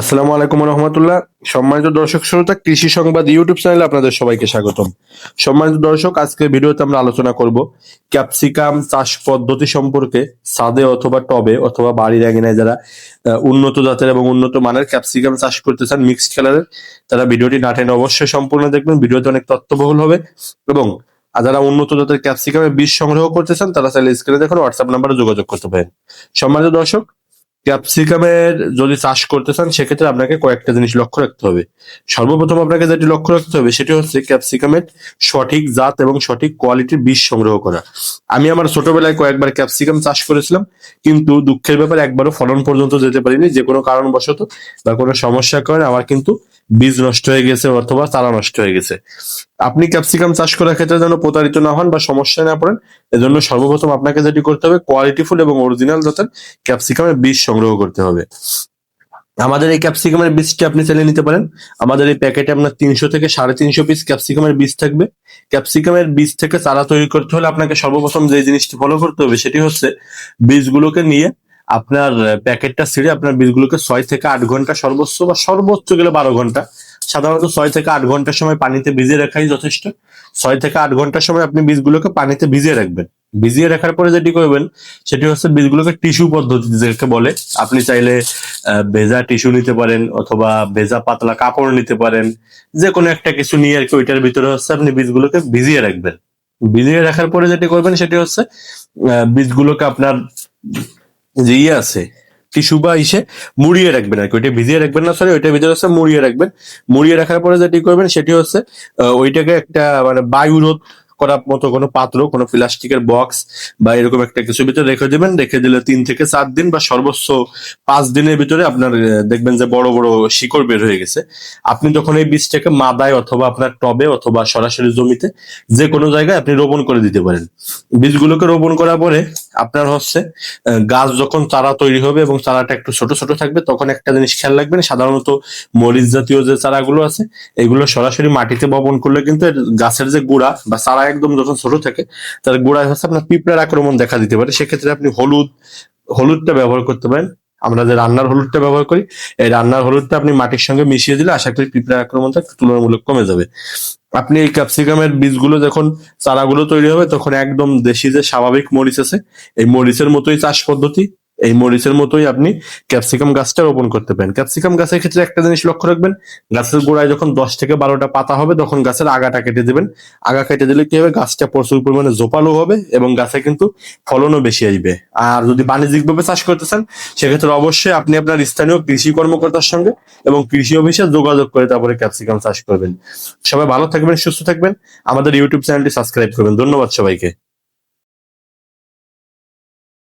আসসালামু আলাইকুম রহমতুল্লাহ। সম্মানিত দর্শক শ্রোতা, কৃষি সংবাদ ইউটিউব চ্যানেলে আপনাদের সবাইকে স্বাগতম। সম্মানিত দর্শক আজকের ভিডিওতে আমরা আলোচনা করব ক্যাপসিকাম চাষ পদ্ধতি সম্পর্কে সাদে অথবা টবে অথবা বাড়ির আঙিনায় যারা উন্নত জাতের এবং উন্নত মানের ক্যাপসিকাম চাষ করতে চান মিক্সড কালারের তারা ভিডিওটি না টেনে অবশ্যই সম্পূর্ণ দেখবেন। ভিডিওতে অনেক তথ্যবহুল হবে এবং যারা উন্নত জাতের ক্যাপসিকামের বীজ সংগ্রহ করতে চান, তারা চাইলে স্ক্রিনে দেখুন হোয়াটসঅ্যাপ নাম্বারে যোগাযোগ করতে পারেন। সম্মানিত দর্শক ক্যাপসিকামের যদি চাষ করতে চান, সেক্ষেত্রে আপনাকে কয়েকটা জিনিস লক্ষ্য রাখতে হবে। সর্বপ্রথম আপনাকে যেটি লক্ষ্য রাখতে হবে, সেটি হচ্ছে ক্যাপসিকামের সঠিক জাত এবং সঠিক কোয়ালিটির বীজ সংগ্রহ করা। আমি আমার ছোটবেলায় কয়েকবার ক্যাপসিকাম চাষ করেছিলাম, কিন্তু দুঃখের ব্যাপারে, একবারও ফলন পর্যন্ত যেতে পারিনি, যে কোনো কারণবশত বা কোনো সমস্যার কারণে আমার কিন্তু বীজ নষ্ট হয়ে গেছে অথবা চারা নষ্ট হয়ে গেছে। আপনি ক্যাপসিকাম চাষ করার ক্ষেত্রে যেন প্রতারিত না হন বা সমস্যায় না পড়েন, এজন্য সর্বপ্রথম আপনাকে যেটি করতে হবে কোয়ালিটিফুল এবং অরিজিনাল জাতের ক্যাপসিকামের বীজ সংগ্রহ করতে হবে। আমাদের এই ক্যাপসিকামের বীজটি আপনি চাইলে নিতে পারেন। আমাদের এই প্যাকেটে আপনার তিনশো থেকে সাড়ে তিনশো পিস ক্যাপসিকামের বীজ থাকবে। ক্যাপসিকামের বীজ থেকে চারা তৈরি করতে হলে আপনাকে সর্বপ্রথম যে জিনিসটি ফলো করতে হবে সেটি হচ্ছে বীজগুলোকে নিয়ে আপনার প্যাকেটটা ছিঁড়ে আপনার বীজগুলোকে ছয় থেকে আট ঘণ্টা সর্বোচ্চ বা সর্বোচ্চ গেলে বারো ঘণ্টা। সাধারণত ছয় থেকে আট ঘণ্টার সময় পানিতে ভিজিয়ে রাখাই যথেষ্ট। ছয় থেকে আট ঘণ্টার সময় আপনি বীজগুলোকে পানিতে ভিজিয়ে রাখবেন। ভিজিয়ে রাখার পরে যেটি করবেন, সেটি হচ্ছে বীজগুলোকে টিস্যু পদ্ধতি যেটাকে বলে। আপনি চাইলে ভেজা টিস্যু নিতে পারেন অথবা ভেজা পাতলা কাপড় নিতে পারেন। যে কোনো একটা কিছু নিয়ে আর কি ওইটার ভিতরে হচ্ছে আপনি বীজগুলোকে ভিজিয়ে রাখবেন। ভিজিয়ে রাখার পরে যেটি করবেন, সেটি হচ্ছে বীজগুলোকে আপনার যে ইয়ে আছে, টিস্যু বা ইসে, মুড়িয়ে রাখবেন আর কি। ওইটা ভিজিয়ে রাখবেন না সরি ওইটা ভিজিয়ে হচ্ছে মুড়িয়ে রাখবেন। মুড়িয়ে রাখার পরে যেটি করবেন, সেটি হচ্ছে ওইটাকে একটা মানে বায়ু রোধ করার মতো কোনো পাত্র, কোনো প্লাস্টিকের বক্স বা এরকম একটা কিছু ভিতরে রেখে দিবেন। রেখে দিলে তিন থেকে চার দিন বা সর্বোচ্চ পাঁচ দিনের ভিতরে আপনার দেখবেন যে বড় বড় শিকড় বের হয়ে গেছে। আপনি তখন এই বীজটাকে মাদায় অথবা আপনার টবে অথবা সরাসরি জমিতে যে কোনো জায়গায় আপনি রোপণ করে দিতে পারেন। বীজগুলোকে রোপণ করার পরে আপনার হচ্ছে গাছ যখন চারা তৈরি হবে এবং চারাটা একটু ছোট ছোট থাকবে, তখন একটা জিনিস খেয়াল রাখবেন, সাধারণত মরিচ জাতীয় যে চারাগুলো আছে, এগুলো সরাসরি মাটিতে বপন করলে কিন্তু গাছের যে গোড়া বা চারা একদম যখন ছোট থাকে, তার গোড়ায় হচ্ছে আপনার পিঁপড়ার আক্রমণ দেখা দিতে পারে। সেক্ষেত্রে আপনি হলুদ, হলুদটা ব্যবহার করতে পারেন। আমরা যে রান্নার হলুদটা ব্যবহার করি, এই রান্নার হলুদটা আপনি মাটির সঙ্গে মিশিয়ে দিলে আশা করি পিঁপড়ার আক্রমণটা তুলনামূলক কমে যাবে। আপনি এই ক্যাপসিকামের বীজগুলো যখন চারাগুলো তৈরি হবে, তখন একদম দেশি যে স্বাভাবিক মরিচ আছে, এই মরিচের মতোই চাষ পদ্ধতি। এই মরিচের মতোই আপনি ক্যাপসিকাম গাছটা রোপণ করতে পারেন। ক্যাপসিকাম গাছের ক্ষেত্রে একটা জিনিস লক্ষ্য রাখবেন, গাছের গোড়ায় যখন দশ থেকে বারোটা পাতা হবে, তখন গাছের আগাটা কেটে দেবেন। আগা কেটে দিলে কি হবে? গাছটা প্রচুর পরিমাণে জোপালো হবে এবং গাছে কিন্তু ফলনও বেশি আসবে। আর যদি বাণিজ্যিকভাবে চাষ করতে চান, সেক্ষেত্রে অবশ্যই আপনি আপনার স্থানীয় কৃষি কর্মকর্তার সঙ্গে এবং কৃষি অফিসে যোগাযোগ করে তারপরে ক্যাপসিকাম চাষ করবেন। সবাই ভালো থাকবেন, সুস্থ থাকবেন। আমাদের ইউটিউব চ্যানেলটি সাবস্ক্রাইব করবেন। ধন্যবাদ সবাইকে।